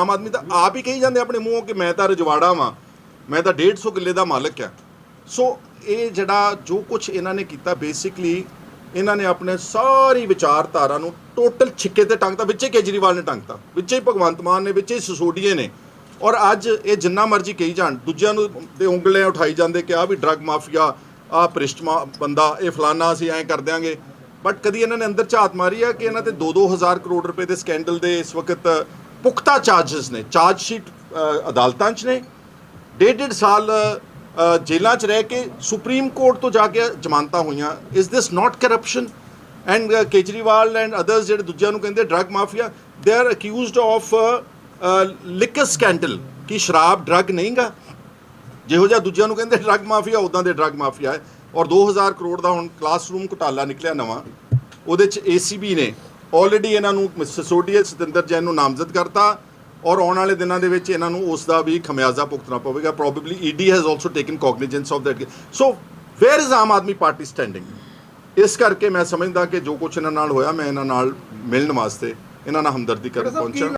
ਆਮ ਆਦਮੀ ਤਾਂ ਆਪ ਹੀ ਕਹੀ ਜਾਂਦੇ ਆਪਣੇ ਮੂੰਹੋਂ ਕਿ ਮੈਂ ਤਾਂ ਰਜਵਾੜਾ ਵਾਂ, ਮੈਂ ਤਾਂ 150 ਕਿੱਲੇ ਦਾ ਮਾਲਕ ਆ। ਸੋ ਇਹ ਜਿਹੜਾ ਜੋ ਕੁਝ ਇਹਨਾਂ ਨੇ ਕੀਤਾ ਬੇਸਿਕਲੀ ਇਹਨਾਂ ਨੇ ਆਪਣੇ ਸਾਰੀ ਵਿਚਾਰਧਾਰਾ ਨੂੰ ਟੋਟਲ ਛਿੱਕੇ ਤੇ ਟੰਗਤਾ, ਵਿੱਚੇ ਕੇਜਰੀਵਾਲ ਨੇ ਟੰਗਤਾ, ਵਿੱਚੇ ਹੀ ਭਗਵੰਤ ਮਾਨ ਨੇ, ਵਿੱਚੇ ਹੀ ਸਸੋਡੀਏ ਨੇ। ਔਰ ਅੱਜ ਇਹ ਜਿੰਨਾ ਮਰਜ਼ੀ ਕਹੀ ਜਾਣ, ਦੂਜਿਆਂ ਨੂੰ ਤੇ ਉਂਗਲੇ ਉਠਾਈ ਜਾਂਦੇ ਕਿ ਆ ਵੀ ਡਰੱਗ ਮਾਫੀਆ ਆ ਪ੍ਰਿਸ਼ਟਮਾ ਬੰਦਾ, ਇਹ ਫਲਾਨਾ ਅਸੀਂ ਐਂ ਕਰ ਦਿਆਂਗੇ। ਬਟ ਕਦੀ ਇਹਨਾਂ ਨੇ ਅੰਦਰ ਝਾਤ ਮਾਰੀ ਆ ਕਿ ਇਹਨਾਂ ਤੇ 2-2000 ਕਰੋੜ ਰੁਪਏ ਦੇ ਸਕੈਂਡਲ ਦੇ ਇਸ ਵਕਤ ਪੁਖਤਾ ਚਾਰजेस ਨੇ ਚਾਰਜ ਸ਼ੀਟ ਅਦਾਲਤਾਂ 'ਚ ਨੇ। ਡੇਢ ਡੇਢ ਸਾਲ ਜੇਲ੍ਹਾਂ 'ਚ ਰਹਿ ਕੇ ਸੁਪਰੀਮ ਕੋਰਟ ਤੋਂ ਜਾ ਕੇ ਜ਼ਮਾਨਤਾਂ ਹੋਈਆਂ। Is this not corruption and Kejriwal and others ਜਿਹੜੇ ਦੂਜਿਆਂ ਨੂੰ ਕਹਿੰਦੇ drug mafia they are accused of liquor scandal ਕਿ ਸ਼ਰਾਬ ਡਰੱਗ ਨਹੀਂਗਾ। ਜਿਹੋ ਜਿਹਾ ਦੂਜਿਆਂ ਨੂੰ ਕਹਿੰਦੇ ਡਰੱਗ ਮਾਫੀਆ ਉਦਾਂ ਦੇ ਡਰੱਗ ਮਾਫੀਆ ਹੈ। ਔਰ 2000 ਕਰੋੜ ਦਾ ਹੁਣ ਕਲਾਸਰੂਮ ਘੁਟਾਲਾ ਨਿਕਲਿਆ ਨਵਾਂ। ਉਹਦੇ ਚ ਏਸੀਬੀ ਨੇ। ਆਲਰੇਡੀ ਇਹਨਾਂ ਨੂੰ ਸਿਸੋਡੀਆ ਸਤਿੰਦਰ ਜੈਨ ਨੂੰ ਨਾਮਜ਼ਦ ਕਰਤਾ ਔਰ ਆਉਣ ਵਾਲੇ ਦਿਨਾਂ ਦੇ ਵਿੱਚ ਇਹਨਾਂ ਨੂੰ ਉਸ ਦਾ ਵੀ ਖਮਿਆਜ਼ਾ ਭੁਗਤਣਾ ਪਵੇਗਾ। Probably ED has also taken cognizance of that so where is Aam Aadmi Party standing ਇਸ ਕਰਕੇ ਮੈਂ ਸਮਝਦਾ ਕਿ ਜੋ ਕੁਝ ਇਹਨਾਂ ਨਾਲ ਹੋਇਆ ਮੈਂ ਇਹਨਾਂ ਨਾਲ ਮਿਲਣ ਵਾਸਤੇ ਇਹਨਾਂ ਨਾਲ ਹਮਦਰਦੀ ਕਰਨ ਪਹੁੰਚਾ।